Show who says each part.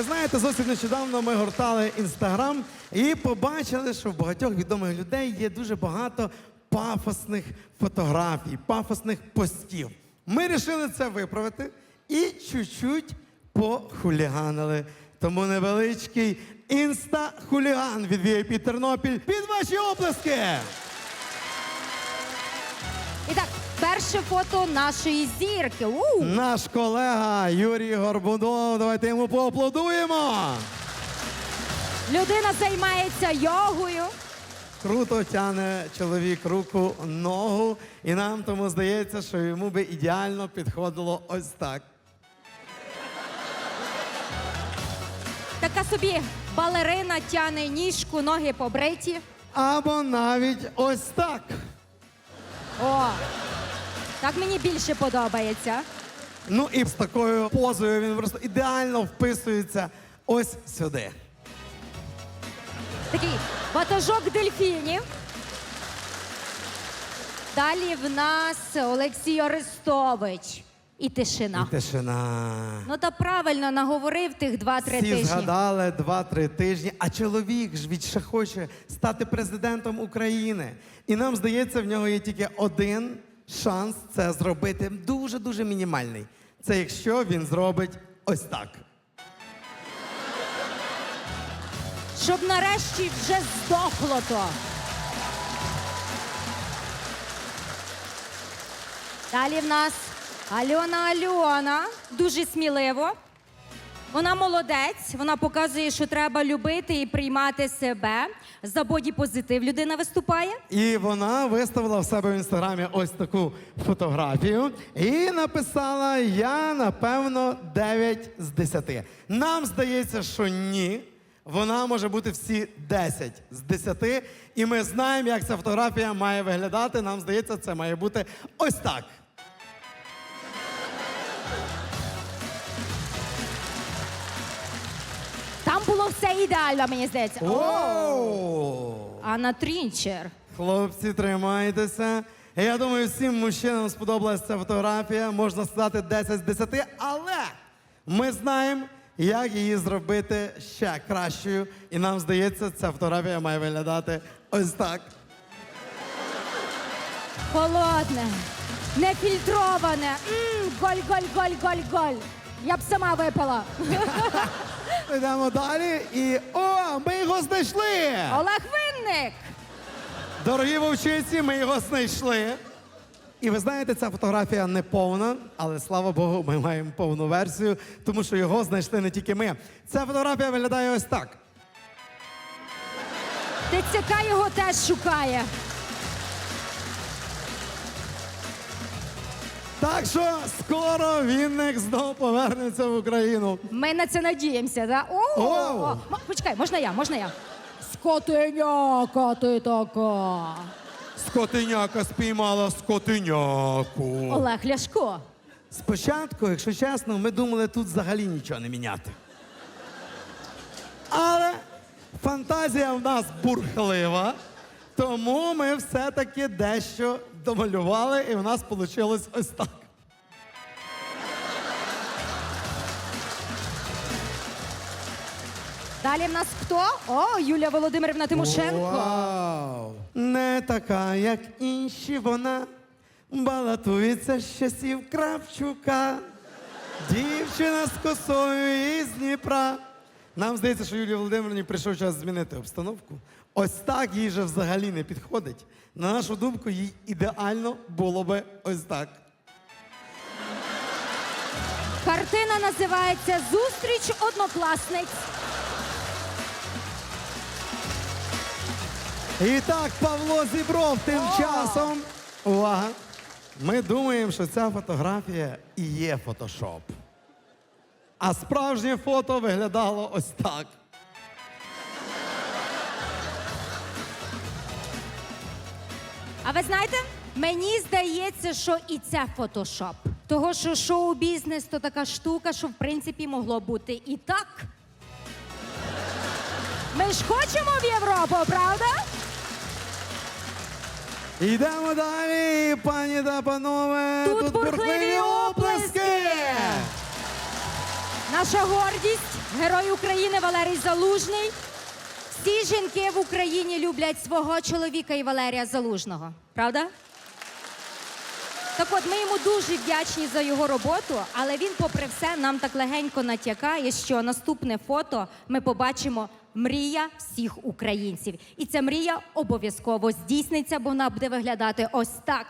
Speaker 1: Ви знаєте, зовсім нещодавно ми гортали інстаграм і побачили, що в багатьох відомих людей є дуже багато пафосних фотографій, пафосних постів. Ми вирішили це виправити і чуть-чуть похуліганили. Тому невеличкий інста-хуліган від VIP Тернопіль під ваші оплески!
Speaker 2: І так, перше фото нашої зірки. У!
Speaker 1: Наш колега Юрій Горбунов. Давайте йому поаплодуємо.
Speaker 2: Людина займається йогою.
Speaker 1: Круто тяне чоловік руку, ногу, і нам тому здається, що йому би ідеально підходило ось так.
Speaker 2: Така собі балерина тяне ніжку, ноги побриті.
Speaker 1: Або навіть ось так.
Speaker 2: О! Так мені більше подобається.
Speaker 1: Ну і з такою позою він просто ідеально вписується ось сюди.
Speaker 2: Такий батажок дельфінів. Далі в нас Олексій Орестович. І тишина.
Speaker 1: І тишина.
Speaker 2: Ну та правильно наговорив тих два-три
Speaker 1: Всі
Speaker 2: тижні.
Speaker 1: згадали два-три тижні, а чоловік ж від ще хоче стати президентом України. І нам здається, в нього є тільки один шанс це зробити дуже-дуже мінімальний. Це якщо він зробить ось так.
Speaker 2: Щоб нарешті вже здохло то. Далі в нас Альона Альона. Дуже сміливо. Вона молодець, вона показує, що треба любити і приймати себе. За боді-позитив людина виступає.
Speaker 1: І вона виставила в себе в інстаграмі ось таку фотографію і написала: Я напевно 9 з 10. Нам здається, що ні. Вона може бути всі 10 з 10. І ми знаємо, як ця фотографія має виглядати. Нам здається, це має бути ось так.
Speaker 2: Там було все ідеально, мені здається.
Speaker 1: Оу!
Speaker 2: Анна Трінчер.
Speaker 1: Хлопці, тримайтеся. Я думаю, всім мужчинам сподобалася ця фотографія. Можна сказати 10 з 10, але ми знаємо, як її зробити ще кращою. І нам здається, ця фотографія має виглядати ось так.
Speaker 2: Холодне, нефільтроване. М, Голь, голь, голь, голь, голь. Я б сама випила.
Speaker 1: Йдемо далі. І о, ми його знайшли!
Speaker 2: Олег Винник.
Speaker 1: Дорогі вовчиці, ми його знайшли. І ви знаєте, ця фотографія не повна, але слава Богу, ми маємо повну версію, тому що його знайшли не тільки ми. Ця фотографія виглядає ось так.
Speaker 2: ТЦК його теж шукає.
Speaker 1: Так що скоро Вінник знов повернеться в Україну.
Speaker 2: Ми на це надіємося, да? О,
Speaker 1: Оу.
Speaker 2: о, м- почекай, можна я, можна я. Скотиняка ти така.
Speaker 1: Скотиняка спіймала скотиняку.
Speaker 2: Олег Ляшко.
Speaker 1: Спочатку, якщо чесно, ми думали тут взагалі нічого не міняти. Але фантазія в нас бурхлива, тому ми все-таки дещо домалювали, і в нас вийшло ось так.
Speaker 2: Далі в нас хто? О, Юлія Володимирівна Тимошенко.
Speaker 1: Вау! Не така, як інші вона, балотується з часів Кравчука. Дівчина з косою із Дніпра. Нам здається, що Юлії Володимирівні прийшов час змінити обстановку. Ось так їй же взагалі не підходить. На нашу думку, їй ідеально було би ось так.
Speaker 2: Картина називається Зустріч однокласниць.
Speaker 1: І так, Павло Зібров тим
Speaker 2: О!
Speaker 1: часом. Увага! Ми думаємо, що ця фотографія і є фотошоп. А справжнє фото виглядало ось так.
Speaker 2: А ви знаєте, мені здається, що і це фотошоп. Того, що шоу-бізнес то така штука, що в принципі могло бути і так. Ми ж хочемо в Європу, правда?
Speaker 1: Йдемо далі, пані та панове.
Speaker 2: Тут бурхливі оплески! Наша гордість Герой України Валерій Залужний. Всі жінки в Україні люблять свого чоловіка і Валерія Залужного. Правда? Так от ми йому дуже вдячні за його роботу, але він, попри все, нам так легенько натякає, що наступне фото ми побачимо мрія всіх українців. І ця мрія обов'язково здійсниться, бо вона буде виглядати ось так.